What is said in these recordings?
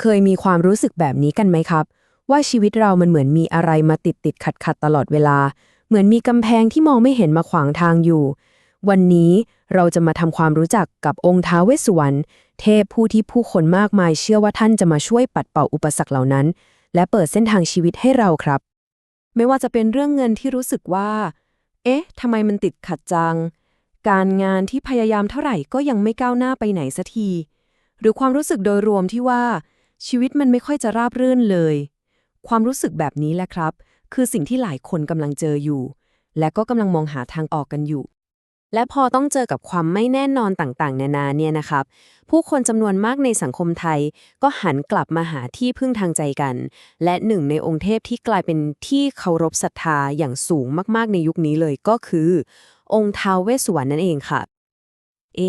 เคยมีความรู้สึกแบบนี้กันไหมครับ ว่าชีวิตเรามันเหมือนมีอะไรมาติดติดขัดขัดตลอดเวลา เหมือนมีกำแพงที่มองไม่เห็นมาขวางทางอยู่ วันนี้เราจะมาทำความรู้จักกับองค์ท้าเวสสุวรรณเทพผู้ที่ผู้คนมากมายเชื่อว่าท่านจะมาช่วยปัดเป่าอุปสรรคเหล่านั้น และเปิดเส้นทางชีวิตให้เราครับ ไม่ว่าจะเป็นเรื่องเงินที่รู้สึกว่า เอ๊ะทำไมมันติดขัดจัง การงานที่พยายามเท่าไหร่ก็ยังไม่ก้าวหน้าไปไหนสักที หรือความรู้สึกโดยรวมที่ว่า ชีวิตมันไม่ค่อยจะราบรื่นเลย ความรู้สึกแบบนี้แหละครับ คือสิ่งที่หลายคนกำลังเจออยู่ และก็กำลังมองหาทางออกกันอยู่ และพอต้องเจอกับความไม่แน่นอนต่างๆ นานาเนี่ยนะครับ ผู้คนจำนวนมากในสังคมไทย ก็หันกลับมาหาที่พึ่งทางใจกัน และหนึ่งในองค์เทพที่กลายเป็นที่เคารพศรัทธาอย่างสูงมากๆในยุคนี้เลยก็คือ องค์ท้าวเวสสุวรรณนั่นเองค่ะ เอ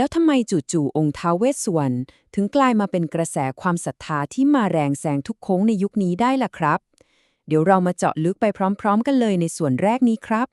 แล้วทำไมจู่ๆองค์ท้าวเวสสวรรณถึงกลายมาเป็นกระแสความศรัทธาที่มาแรงแซงทุกโค้งในยุคนี้ได้ล่ะครับ เดี๋ยวเรามาเจาะลึกไปพร้อม ๆ กันเลยในส่วนแรกนี้ครับ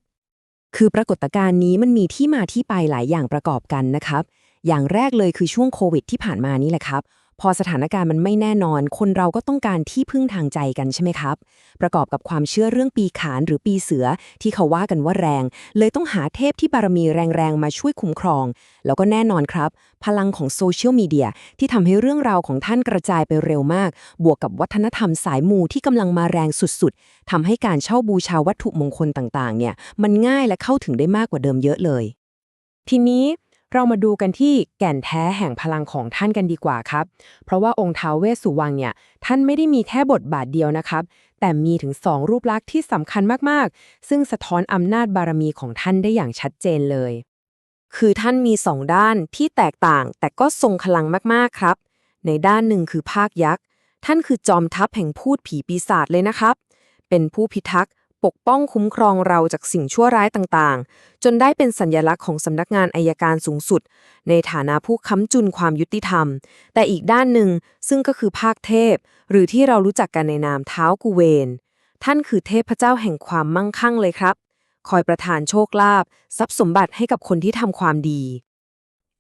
คือปรากฏการณ์นี้มันมีที่มาที่ไปหลายอย่างประกอบกันนะครับ อย่างแรกเลยคือช่วงโควิดที่ผ่านมานี่แหละครับ พอสถานการณ์มันไม่แน่นอน คนเราก็ต้องการที่พึ่งทางใจกันใช่ไหมครับ ประกอบกับความเชื่อเรื่องปีขานหรือปีเสือที่เขาว่ากันว่าแรง เลยต้องหาเทพที่บารมีแรงๆ มาช่วยคุ้มครอง แล้วก็แน่นอนครับ พลังของโซเชียลมีเดียที่ทำให้เรื่องราวของท่านกระจายไปเร็วมาก บวกกับวัฒนธรรมสายมูที่กำลังมาแรงสุดๆทำให้การเช่าบูชาวัตถุมงคลต่างๆ เนี่ยมันง่ายและเข้าถึงได้มากกว่าเดิมเยอะเลย ทีนี้ เรามาดูกันที่แก่นแท้แห่งพลังของท่านกันดีกว่าครับ เพราะว่าองค์ท้าวเวสสุวรรณเนี่ย ท่านไม่ได้มีแค่บทบาทเดียวนะครับ แต่มีถึงสองรูปลักษณ์ที่สำคัญมากๆ ซึ่งสะท้อนอำนาจบารมีของท่านได้อย่างชัดเจนเลย คือท่านมีสองด้านที่แตกต่าง แต่ก็ทรงพลังมากๆครับ ในด้านหนึ่งคือภาคยักษ์ ท่านคือจอมทัพแห่งพูดผีปีศาจเลยนะครับ เป็นผู้พิทักษ์ ปกป้องคุ้มครองเราจากสิ่งชั่วร้ายต่างๆ จนได้เป็นสัญญลักษณ์ของสำนักงานอายการสูงสุด ในฐานะผู้ค้ำจุนความยุติธรรม แต่อีกด้านหนึ่งซึ่งก็คือภาคเทพ หรือที่เรารู้จักกันในนามเท้ากุเวน ท่านคือเทพเจ้าแห่งความมั่งคั่งเลยครับ คอยประทานโชคลาภทรัพย์สมบัติให้กับคนที่ทำความดี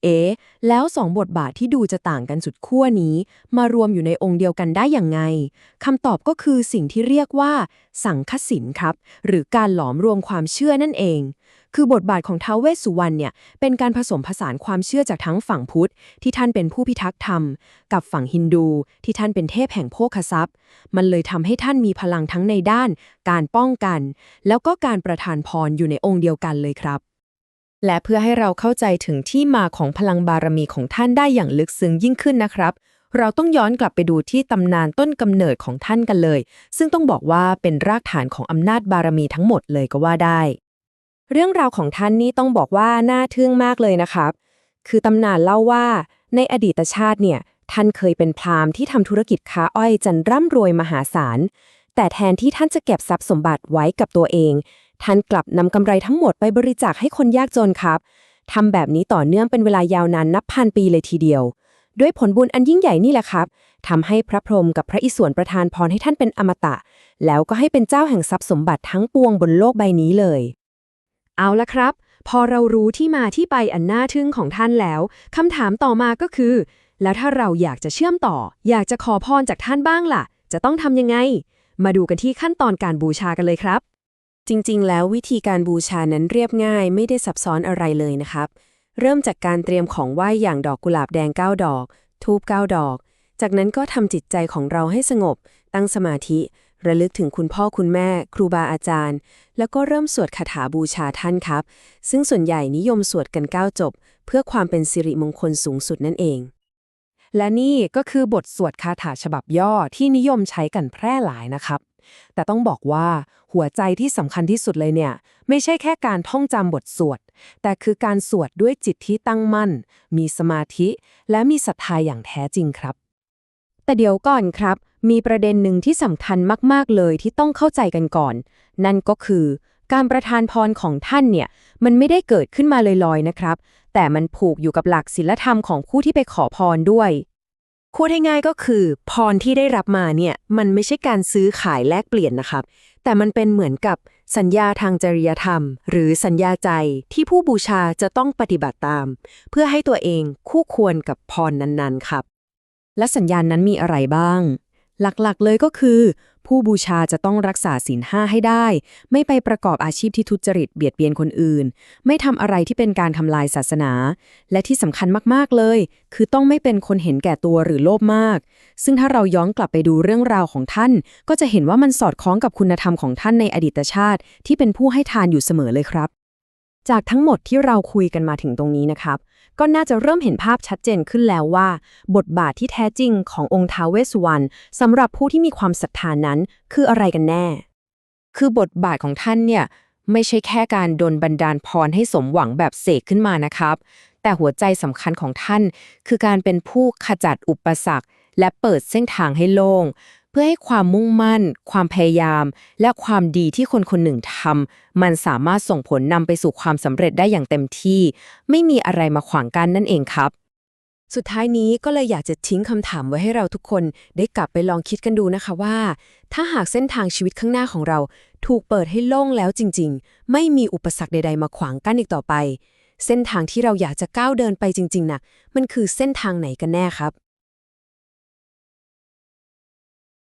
เอ๊แล้วสองบทบาทที่ดูจะต่างกันสุดขั้วนี้ มารวมอยู่ในองค์เดียวกันได้อย่างไงคำตอบก็คือสิ่งที่เรียกว่า สังคสินครับ หรือการหลอมรวมความเชื่อนั่นเอง คือบทบาทของท้าวเวสสุวรรณเนี่ยเป็นการผสมผสานความเชื่อจากทั้งฝั่งพุทธ ที่ท่านเป็นผู้พิทักษ์ธรรม กับฝั่งฮินดู ที่ท่านเป็นเทพแห่งโภคทรัพย์ มันเลยทำให้ท่านมีพลังทั้งในด้าน การป้องกัน แล้วก็การประทานพรอยู่ในองค์เดียวกันเลยครับ และเพื่อให้เราเข้าใจถึงที่มาของพลังบารมีของท่านได้อย่างลึกซึ้งยิ่งขึ้นนะครับ เราต้องย้อนกลับไปดูที่ตำนานต้นกำเนิดของท่านกันเลย ซึ่งต้องบอกว่าเป็นรากฐานของอำนาจบารมีทั้งหมดเลยก็ว่าได้ เรื่องราวของท่านนี่ต้องบอกว่าน่าทึ่งมากเลยนะครับ คือตำนานเล่าว่า ในอดีตชาติเนี่ยท่านเคยเป็นพราหมณ์ที่ทำธุรกิจค้าอ้อยจนร่ำรวยมหาศาลแต่แทนที่ท่านจะเก็บทรัพย์สมบัติไว้กับตัวเอง ท่านกลับนำกำไรทั้งหมดไปบริจาคให้คนยากจนครับทำแบบนี้ต่อเนื่องเป็นเวลายาวนานนับพันปีเลยทีเดียว ด้วยผลบุญอันยิ่งใหญ่นี่แหละครับทำให้พระพรหมกับพระอิศวรประทานพรให้ท่านเป็นอมตะ แล้วก็ให้เป็นเจ้าแห่งทรัพย์สมบัติทั้งปวงบนโลกใบนี้เลย เอาละครับ พอเรารู้ที่มาที่ไปอันน่าทึ่งของท่านแล้วคำถามต่อมาก็คือ แล้วถ้าเราอยากจะเชื่อมต่อ อยากจะขอพรจากท่านบ้างล่ะ จะต้องทำยังไง มาดูกันที่ขั้นตอนการบูชากันเลยครับ จริงๆ แล้ววิธีการบูชานั้นเรียบง่าย ไม่ได้ซับซ้อนอะไรเลยนะครับ เริ่มจากการเตรียมของไหว้อย่างดอกกุหลาบแดง 9 ดอก ทูบ9ดอก จากนั้นก็ทำจิตใจของเราให้สงบ ตั้งสมาธิ ระลึกถึงคุณพ่อคุณแม่ ครูบาอาจารย์ แล้วก็เริ่มสวดคาถาบูชาท่านครับ ซึ่งส่วนใหญ่นิยมสวดกัน 9 จบ เพื่อความเป็นสิริมงคลสูงสุดนั่นเอง และนี่ก็คือบทสวดคาถาฉบับย่อที่นิยมใช้กันแพร่หลายนะครับ แต่ต้องบอกว่าหัวใจที่สำคัญที่สุดเลยเนี่ย ไม่ใช่แค่การท่องจำบทสวด แต่คือการสวดด้วยจิตที่ตั้งมั่น มีสมาธิ และมีศรัทธาอย่างแท้จริงครับ แต่เดี๋ยวก่อนครับ มีประเด็นหนึ่งที่สำคัญมาก ๆ เลยที่ต้องเข้าใจกันก่อน นั่นก็คือ การประทานพรของท่านเนี่ยมันไม่ได้เกิดขึ้นมาลอยๆนะครับ แต่มันผูกอยู่กับหลักศีลธรรมของผู้ที่ไปขอพรด้วย พูดให้ง่ายก็คือ พรที่ได้รับมาเนี่ยมันไม่ใช่การซื้อขายแลกเปลี่ยนนะครับ แต่มันเป็นเหมือนกับสัญญาทางจริยธรรม หรือสัญญาใจที่ผู้บูชาจะต้องปฏิบัติตาม เพื่อให้ตัวเองคู่ควรกับพรนั้นๆครับ และสัญญาณนั้นมีอะไรบ้าง หลักๆ เลยก็คือ ผู้บูชาจะต้องรักษาศีลห้าให้ได้ ไม่ไปประกอบอาชีพที่ทุจริตเบียดเบียนคนอื่น ไม่ทำอะไรที่เป็นการทำลายศาสนา และที่สำคัญมากๆเลย คือต้องไม่เป็นคนเห็นแก่ตัวหรือโลภมาก ซึ่งถ้าเราย้อนกลับไปดูเรื่องราวของท่าน ก็จะเห็นว่ามันสอดคล้องกับคุณธรรมของท่านในอดีตชาติ ที่เป็นผู้ให้ทานอยู่เสมอเลยครับ จากทั้งหมดที่เราคุยกันมาถึงตรงนี้นะครับ ก็น่าจะเริ่มเห็นภาพชัดเจนขึ้นแล้วว่า บทบาทที่แท้จริงขององค์ท้าวเวสสุวรรณสำหรับผู้ที่มีความศรัทธานั้น คืออะไรกันแน่ คือบทบาทของท่านเนี่ยไม่ใช่แค่การดลบันดาลพรให้สมหวังแบบเสกขึ้นมานะครับ แต่หัวใจสำคัญของท่าน คือการเป็นผู้ขจัดอุปสรรค และเปิดเส้นทางให้โล่ง พื่อให้ความมุ่งมั่น ความพยายาม และความดีที่คนคนหนึ่งทำมันสามารถส่งผลนำไปสู่ความสำเร็จได้อย่างเต็มที่ ไม่มีอะไรมาขวางกันนั่นเองครับ สุดท้ายนี้ก็เลยอยากจะทิ้งคำถามไว้ให้เราทุกคนได้กลับไปลองคิดกันดูนะคะว่า ถ้าหากเส้นทางชีวิตข้างหน้าของเรา ถูกเปิดให้โล่งแล้วจริง ๆ ไม่มีอุปสรรคใด ๆ มาขวางกั้นอีกต่อไป เส้นทางที่เราอยากจะก้าวเดินไปจริงๆน่ะมันคือเส้นทางไหนกันแน่ครับ